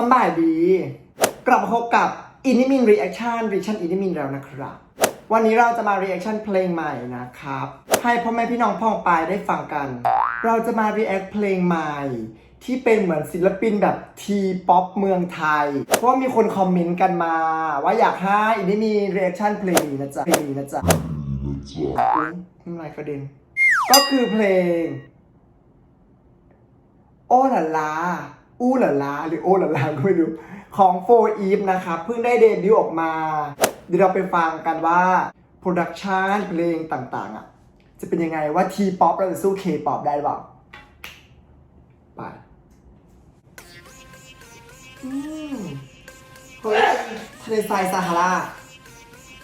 สบายดี กลับมาพบกับ i n i m i n Reaction Reaction i n i m i n แล้วนะครับ วันนี้เราจะมา Reaction เพลงใหม่นะครับ ให้พ่อแม่พี่น้องพ่องปายได้ฟังกัน เราจะมา React เพลงใหม่ ที่เป็นเหมือนศิลปินแบบทีป๊อปเมืองไทย เพราะมีคนคอมเมนต์กันมา ว่าอยากให้ i n i m i n Reaction เพลงนี้นะจ๊ะเพลงนี้นะจ๊ะน้ำลายกระเด็นก็คือเพลง โอหลาลา อู้หลาลาหรือโอหลาลาก็ไม่รู้ ของโฟอีฟนะครับ เพิ่งได้เดบิวต์ออกมา เดี๋ยวเราไปฟังกันว่า โปรดักชันเพลงต่างๆ อะ จะเป็นยังไงว่าทีป๊อปเราจะสู้เคป๊อปได้หรือเปล่าไปอืมเฮ้ยทะเลทรายซาฮารา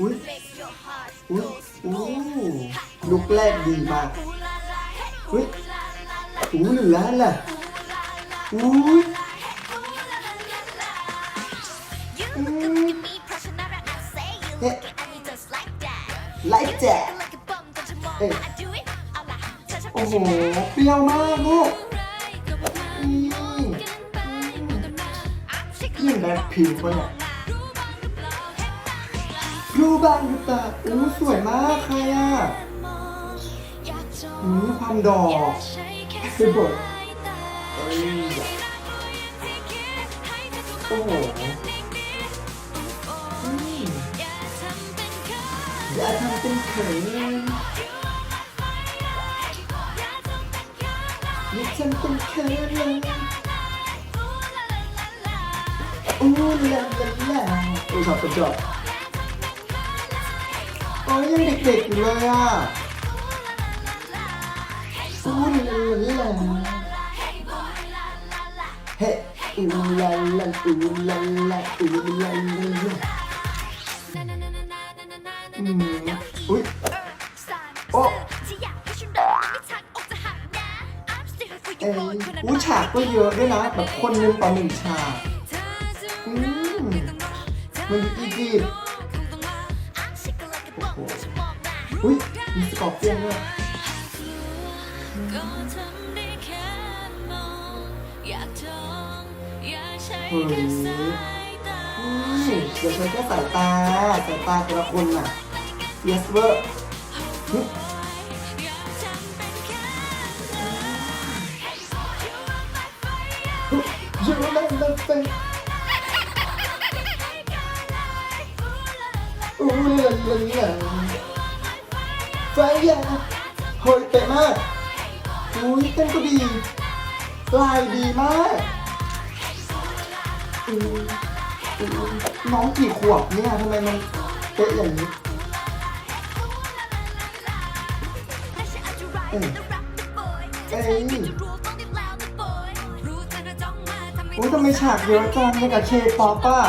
อุ้ยอุ้ยอู้ลุกแรกดีมากอุ้ยอู้เหลือล่ะ อุ้ย Yeah. ไลค์แจ๊เอ้ยโอ้โห เปรี้ยวมากลูกอืมยิ่งแบล็คพิงค์ปะเนี่ยรูบานรูตาอู้สวยมากใครอะอืมความดอกคือบทเอ้ย โอ้โหอย่าทำเป็นเขินอย่าทำเป็นเขินเลยอู้ลาลาลาโอ้ชอบชอบโอ้ยยังเด็กๆอยู่เลยอะอู้ลาลาลา อูลาลาอูลาลาอูลาลาอืมอุ้ยโอ้เอ้ยอู้ฉากก็เยอะด้วยนะแบบคนหนึงต่อหนึ่งฉากอืมมันดูอีกีบอุ้ยมีสกอร์เปียนด้วยเฮ้ยอื มเดี๋ยวใช้แค่สายตาสายตาแต่ละคนน่ะ yes เวอร์ยูเล่นเล่นเป็นอู้เล่นเล่นเล่นไฟยาเฮ้ยเป๊ะมากอุ้ยเต้นก็ดีลายดีมาก น้องกี่ขวบเนี่ยทำไมมันเป๊ะอย่างนี้โอ้ยทำไมฉากเยอะจังในกับเคป๊อปอะ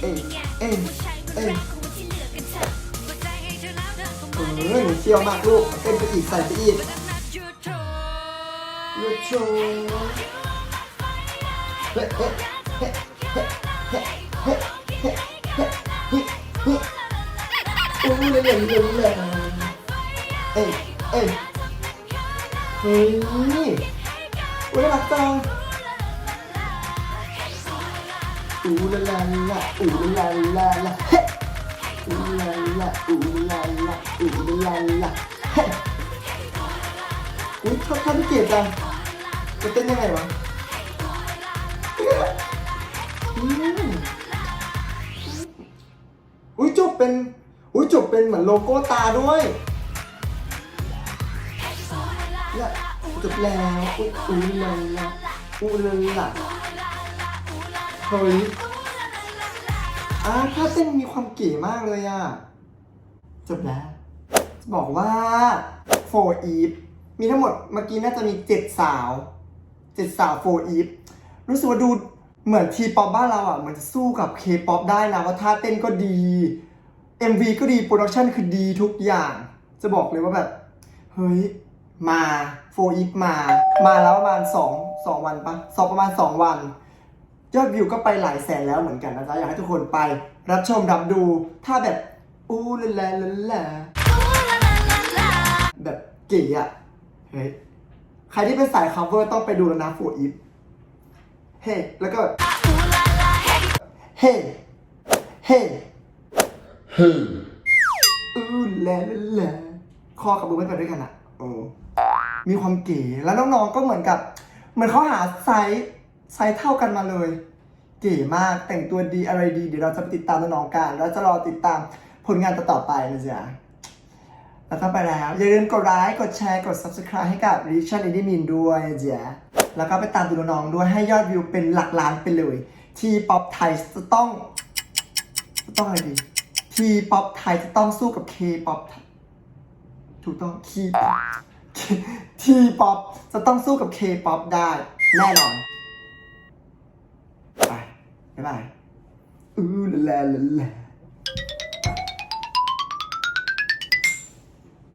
เอ้ยเอ้ยเอ้ยเออหนูเชี่ยวมากลูกเต้นไปอีกใส่ไปอีกยูโชเอ้ยเลยเลยเลยเลยเอ้ยเอ้ยเฮ้ยอุ้ยน่ารักจังอูลาลาลาอูลาลาลาเฮ้อูลาลาอูลาลาอูลาลาเฮ้อุ้ยท่าท่าที่เกียดจังจะเต้นยังไงวะ อุ้ยจบเป็น อุ้ยจบเป็นเหมือนโลโก้ตาด้วยเนี่ยจบแล้วอุ้ยอูลาลาอูลาลาเฮ้ยอ่าถ้าเต้นมีความเก๋มากเลยอะ จบแล้วจะบอกว่าโฟอีฟมีทั้งหมดเมื่อกี้น่าจะมีเจ็ดสาวเจ็ดสาวโฟอีฟรู้สึกว่าดู เหมือนทีป๊อปบ้านเราอะมันจะสู้กับเคป๊อปได้นะว่าท่าเต้นก็ดี MV ก็ดีโปรดักชันคือดีทุกอย่าง จะบอกเลยว่าแบบ เฮ้ย มาโฟอีฟมา มาแล้วประมาณสองสองวันปะสองประมาณสองวัน ยอดวิวก็ไปหลายแสนแล้วเหมือนกันนะจ๊ะ อยากให้ทุกคนไปรับชมรับดู ถ้าแบบอู้ละละละละแบบเก๋อะเฮ้ย ใครที่เป็นสาย cover ต้องไปดูแล้วนะโฟอีฟ เฮ้แล้วก็เฮ้เฮ้เฮ้อู้แลาลาลาคอกับมือไม่ไปด้วยกันอะโอ้มีความเก๋แล้วน้องๆก็เหมือนกับ เหมือนเขาหาไซส์ไซส์เท่ากันมาเลย เก๋มากแต่งตัวดีอะไรดี เดี๋ยวเราจะไปติดตามน้องๆกันแล้วจะรอติดตามผลงานต่อๆไปนะจ๊ะแล้วก็ไปแล้ว อย่าลืมกดไลค์กดแชร์กด subscribe ให้กับ r i c h a n i d i m i n ด้วยจ๊ะ แล้วก็ไปตามดูน้องด้วยให้ยอดวิวเป็นหลักล้านไปเลย ทีป๊อปไทยจะต้องจะต้องอะไรดีทีป๊อปไทยจะต้องสู้กับเคป๊อปถูกต้องคีป๊อปทีป๊อปจะต้องสู้กับเคป๊อปได้ แน่นอนไปบ๊ายบายอู้ลาลาลาลา